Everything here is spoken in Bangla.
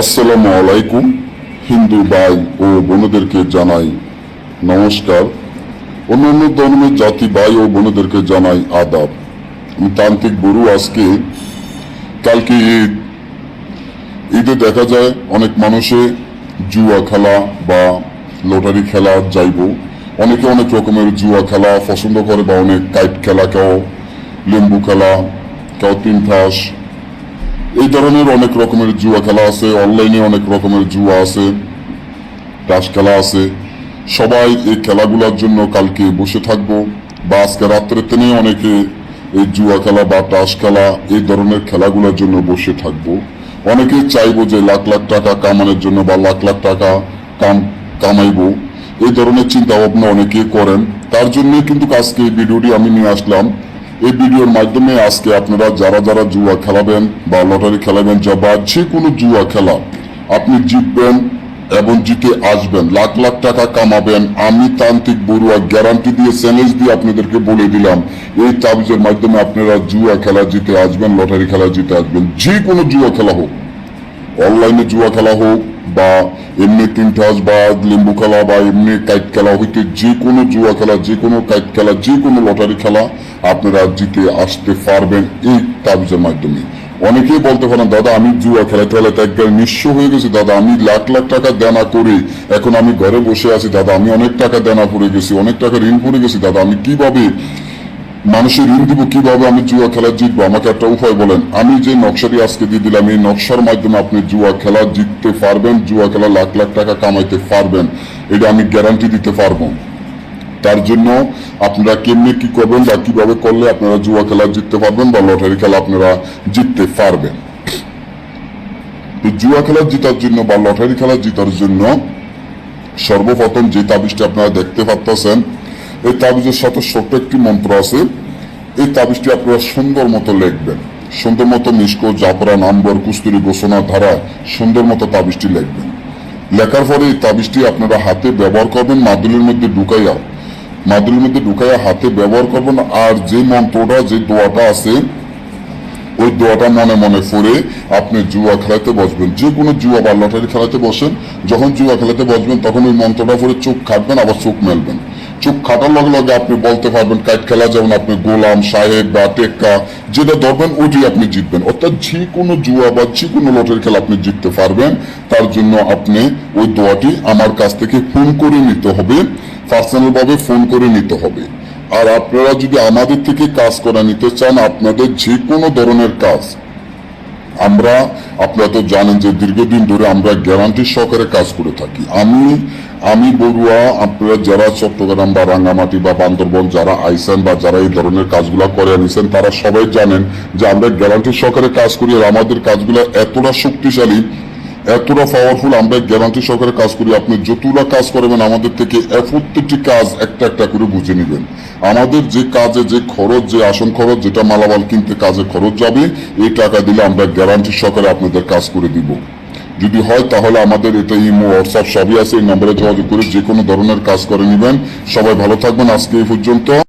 আসসালামু আলাইকুম, হিন্দু ভাই ও বোনদেরকে জানাই নমস্কার। অন্যান্য ধর্মের জাতি ভাই ও বোনদেরকে জানাই আদাব। আমি তান্ত্রিক বড়ু আজকে, কালকে ঈদ। ঈদে দেখা যায় অনেক মানুষে জুয়া খেলা বা লটারি খেলা যাইব। অনেকে অনেক রকমের জুয়া খেলা পছন্দ করে বা অনেক কাইট খেলা, কেউ লেম্বু খেলা, কেউ তিন ঠাস এই ধরনের অনেক রকমের জুয়া খেলা আছে অনলাইনে অনেক রকমের জুয়া আছে তাস খেলা আছে। সবাই এই খেলাগুলোর জন্য কালকে বসে থাকব। বা আজকে রাত্রে তেনে অনেকে এই জুয়া খেলা বা তাস খেলা, এই ধরনের খেলাগুলোর জন্য বসে থাকব। অনেকে চাইব যে লাখ লাখ টাকা কামানোর জন্য বা লাখ লাখ টাকা কাম, কামাইবো। এই ধরনের চিন্তা ভাবনা অনেকে করেন। তার জন্যই কিন্তু আজকে এই ভিডিওটি আমি নিয়ে আসলাম। এই ভিডিওর মাধ্যমে আজকে আপনারা যারা যারা জুয়া খেলাবেন বা লটারি খেলাবেন বা যে কোনো জুয়া খেলা, আপনি জিতবেন এবং জিতে আসবেন। লাখ লাখ টাকা কামাবেন। আমি তান্ত্রিক বড়ুয়া গ্যারান্টি দিয়ে চ্যালেঞ্জ দিয়ে আপনাদেরকে বলে দিলাম, এই তাবিজের মাধ্যমে আপনারা জুয়া খেলা জিতে আসবেন, লটারি খেলা জিতে আসবেন। যে কোনো জুয়া খেলা হোক, অনলাইনে জুয়া খেলা হোক বা এমনি তিন টাস বা লিম্বু খেলা বা এমনি কাইট খেলা, হইতে যে কোনো জুয়া খেলা, যে কোনো কাইট খেলা, যে কোনো লটারি খেলা আপনারা জিতে আসতে পারবেন এই তাবিজের মাধ্যমে। অনেকেই বলতে পারেন, দাদা, আমি জুয়া খেলা খেলাতে একবার নিঃস্ব হয়ে গেছি। দাদা, আমি লাখ লাখ টাকা দেনা করে এখন আমি ঘরে বসে আছি। দাদা, আমি অনেক টাকা দেনা পড়ে গেছি, অনেক টাকা ঋণ পড়ে গেছি। দাদা, আমি কীভাবে মানুষের ঋণ দিব? কীভাবে আমি জুয়া খেলা জিতবো? আমাকে একটা উপায় বলেন। আমি যে নকশাটি আজকে দিয়ে দিলাম, এই নকশার মাধ্যমে আপনি জুয়া খেলা জিততে পারবেন, জুয়া খেলা লাখ লাখ টাকা কামাইতে পারবেন। এটা আমি গ্যারান্টি দিতে পারব। তার জন্য আপনারা কেমনি কি করবেন বা কীভাবে করলে আপনারা জুয়া খেলা জিততে পারবেন বা লটারি খেলা আপনারা জিততে পারবেন? জুয়া খেলা জেতার জন্য বা লটারি খেলা জেতার জন্য সর্বপ্রথম যে তাবিজটি আপনারা দেখতে পাচ্ছেন এই তাবিজের সাথে ছোট্ট একটি মন্ত্র আছে। এই তাবিজটি আপনারা সুন্দর মতো লিখবেন। সুন্দর মতো মিষ্ক জাপরা নাম্বার কুস্তুরি ঘোষণা, ধারা, সুন্দর মতো তাবিজটি লিখবেন। লেখার পরে এই তাবিজটি আপনারা হাতে ব্যবহার করবেন, মাদুলের মধ্যে ঢুকাইয়া মাদুলের মধ্যে ঢুকাইয়া হাতে ব্যবহার করবেন আর যে মন্ত্রটা, যে দোয়াটা আছে, ওই দোয়াটা মনে মনে পড়ে আপনি জুয়া খেলাতে বসবেন। যে কোনো জুয়া বা লটারি খেলাতে বসেন, যখন জুয়া খেলাতে বসবেন, তখন ওই মন্ত্রটা পরে চোখ খাটবেন, আবার চোখ মেলবেন। চোখ খাটার লগে লগে আপনি বলতে পারবেন, কাইট খেলা যেমন আপনি গোলাম, সাহেব বা টেক্কা, যেটা ধরবেন ওইটি আপনি জিতবেন। অর্থাৎ যে কোনো জুয়া বা যে কোনো লটারি খেলা আপনি জিততে পারবেন, তার জন্য আপনি ওই দোয়াটি আমার কাছ থেকে ফোন করে নিতে হবে। পার্সোনাল ভাবে ফোন করে নিতে হবে। আর আপনারা যদি আমাদের থেকে কাজ করা নিতে চান, আপনাদের যে কোনো ধরনের কাজ, আমরা, আপনারা তো জানেন যে দীর্ঘদিন ধরে আমরা গ্যারান্টি সহকারে কাজ করে থাকি। আমি আমি বড়ুয়া, আপনারা যারা চট্টগ্রাম বা রাঙ্গামাটি বা বান্দরবন, যারা আইসেন বা যারা এই ধরনের কাজগুলো করে আনিছেন, তারা সবাই জানেন যে আমরা গ্যারান্টি সহকারে কাজ করি আর আমাদের কাজগুলো এতটা শক্তিশালী এতটা পাওয়ারফুল আমরা গ্যারান্টি সহকারে কাজ করি। আপনি যতগুলা কাজ করবেন, আমাদের থেকে প্রত্যেকটি কাজ একটা একটা করে বুঝে নেবেন। আমাদের যে কাজে যে খরচ, যে আসন খরচ, যেটা মালামাল কিনতে কাজে খরচ যাবে, এই টাকা দিলে আমরা গ্যারান্টি সহকারে আপনাদের কাজ করে দিব। যদি হয়, তাহলে আমাদের এটা ইমো, হোয়াটসঅ্যাপ সবই আছে, এই নম্বরে যোগাযোগ করে যে কোনো ধরনের কাজ করে নেবেন। সবাই ভালো থাকবেন, আজকে এই পর্যন্ত।